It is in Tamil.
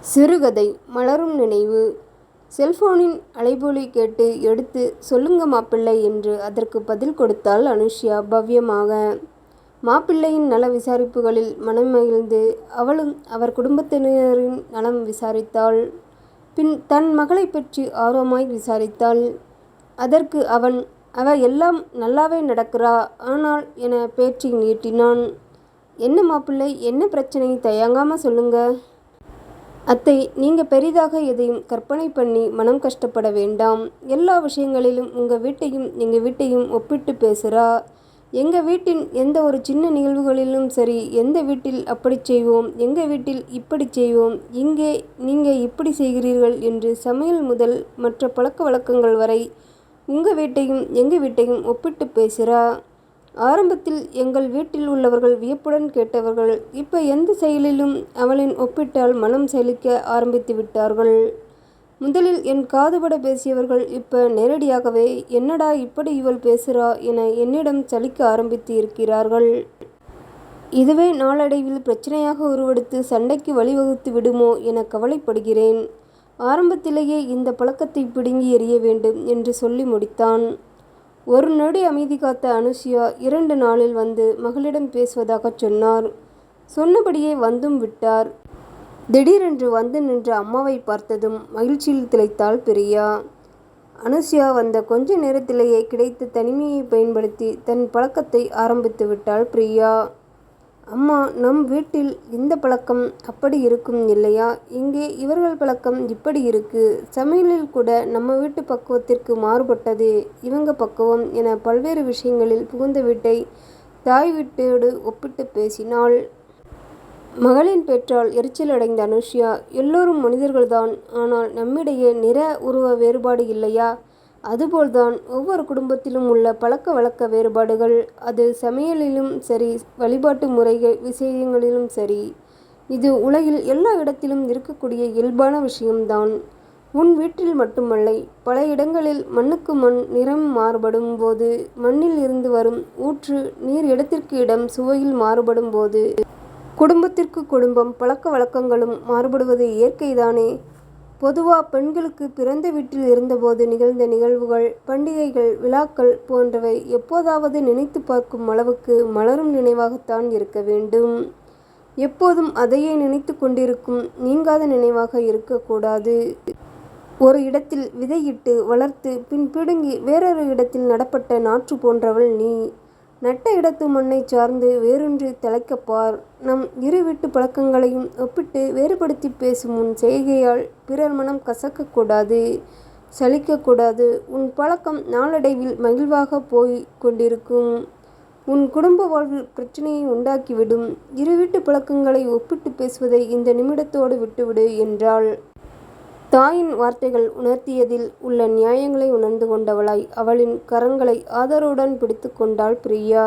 சிறுகதை மலரும் நினைவு செல்போனின் அலைபொலி கேட்டு எடுத்து சொல்லுங்க மாப்பிள்ளை என்று அதற்கு பதில் கொடுத்தாள் அனுஷ்யா பவ்யமாக. மாப்பிள்ளையின் நல விசாரிப்புகளில் மனமகிழ்ந்து அவளும் அவர் குடும்பத்தினரின் நலம் விசாரித்தாள். பின் தன் மகளைப் பற்றி ஆர்வமாய் விசாரித்தாள். அதற்கு அவன் அவ எல்லாம் நல்லாவே நடக்கிறா ஆனால் என பேச்சை நீட்டினான். என்ன மாப்பிள்ளை என்ன பிரச்சனை தயங்காமல் சொல்லுங்கள் அத்தை நீங்க பெரிதாக எதையும் கற்பனை பண்ணி மனம் கஷ்டப்பட வேண்டாம். எல்லா விஷயங்களிலும் உங்க வீட்டையும் எங்க வீட்டையும் ஒப்பிட்டு பேசுறா. எங்க வீட்டின் எந்த ஒரு சின்ன நிகழ்வுகளிலும் சரி எந்த வீட்டில் அப்படி செய்வோம் எங்க வீட்டில் இப்படி செய்வோம் இங்கே நீங்க இப்படி செய்கிறீர்கள் என்று சமையல் முதல் மற்ற பழக்க வழக்கங்கள் வரை உங்க வீட்டையும் எங்க வீட்டையும் ஒப்பிட்டு பேசுறா. ஆரம்பத்தில் எங்கள் வீட்டில் உள்ளவர்கள் வியப்புடன் கேட்டவர்கள் இப்போ எந்த செயலிலும் அவளின் ஒப்பிட்டால் மனம் செழிக்க ஆரம்பித்து விட்டார்கள். முதலில் என் காதுபட பேசியவர்கள் இப்போ நேரடியாகவே என்னடா இப்படி இவள் பேசுகிறா என என்னிடம் சலிக்க ஆரம்பித்து இருக்கிறார்கள். இதுவே நாளடைவில் பிரச்சனையாக உருவெடுத்து சண்டைக்கு வழிவகுத்து விடுமோ என கவலைப்படுகிறேன். ஆரம்பத்திலேயே இந்த பழக்கத்தை பிடுங்கி எறிய வேண்டும் என்று சொல்லி முடித்தான். ஒரு நொடி அமைதி காத்த அனுஷியா இரண்டு நாளில் வந்து மகளிடம் பேசுவதாகச் சொன்னார். சொன்னபடியே வந்தும் விட்டார். திடீரென்று வந்து நின்ற அம்மாவை பார்த்ததும் மகிழ்ச்சியில் திளைத்தாள் பிரியா. அனுஷியா வந்த கொஞ்ச நேரத்திலேயே கிடைத்த தனிமையை பயன்படுத்தி தன் பழக்கத்தை ஆரம்பித்து விட்டாள் பிரியா. அம்மா நம் வீட்டில் இந்த பழக்கம் அப்படி இருக்கும் இல்லையா இங்கே இவர்கள் பழக்கம் இப்படி இருக்கு. சமையலில் கூட நம்ம வீட்டு பக்குவத்திற்கு மாறுபட்டது இவங்க பக்குவம் என பல்வேறு விஷயங்களில் புகுந்த வீட்டை தாய் வீட்டோடு ஒப்பிட்டுப் பேசினாள். மகளின் பேச்சால் எரிச்சலடைந்த அனுஷ்யா எல்லோரும் மனிதர்கள்தான் ஆனால் நம்மிடையே நிற உருவ வேறுபாடு இல்லையா அதுபோல்தான் ஒவ்வொரு குடும்பத்திலும் உள்ள பழக்க வழக்க வேறுபாடுகள் அது சமையலிலும் சரி வழிபாட்டு முறை விஷயங்களிலும் சரி. இது உலகில் எல்லா இடத்திலும் இருக்கக்கூடிய இயல்பான விஷயம்தான். உன் வீட்டில் மட்டுமல்ல பல இடங்களில் மண்ணுக்கு மண் நிறம் மாறுபடும் போது மண்ணில் இருந்து வரும் ஊற்று நீர் இடத்திற்கு இடம் சுவையில் மாறுபடும் போது குடும்பத்திற்கு குடும்பம் பழக்க வழக்கங்களும் மாறுபடுவது இயற்கைதானே. பொதுவாக பெண்களுக்கு பிறந்த வீட்டில் இருந்தபோது நிகழ்ந்த நிகழ்வுகள் பண்டிகைகள் விழாக்கள் போன்றவை எப்போதாவது நினைத்து பார்க்கும் அளவுக்கு மலரும் நினைவாகத்தான் இருக்க வேண்டும். எப்போதும் அதையே நினைத்து கொண்டிருக்கும் நீங்காத நினைவாக இருக்கக்கூடாது ஒரு இடத்தில் விதையிட்டு வளர்த்து பின் பிடுங்கி வேறொரு இடத்தில் நடப்பட்ட நாற்று போன்றவள் நீ. நட்ட இடத்து மண்ணை சார்ந்து வேறொன்று திளைக்கப்பார் நம் இரு வீட்டு பழக்கங்களையும் ஒப்பிட்டு வேறுபடுத்திப் பேசும் உன் செய்கையால் பிறர் மனம் கசக்கக்கூடாது சலிக்கக்கூடாது உன் பழக்கம் நாளடைவில் மகிழ்வாகப் போய் கொண்டிருக்கும். உன் குடும்ப வாழ்வில் பிரச்சனையை உண்டாக்கிவிடும் இரு வீட்டு பழக்கங்களை ஒப்பிட்டுப் பேசுவதை இந்த நிமிடத்தோடு விட்டுவிடு என்றாள். தாயின் வார்த்தைகள் உணர்த்தியதில் உள்ள நியாயங்களை உணர்ந்து கொண்டவளாய் அவளின் கரங்களை ஆதரவுடன் பிடித்து கொண்டாள் பிரியா.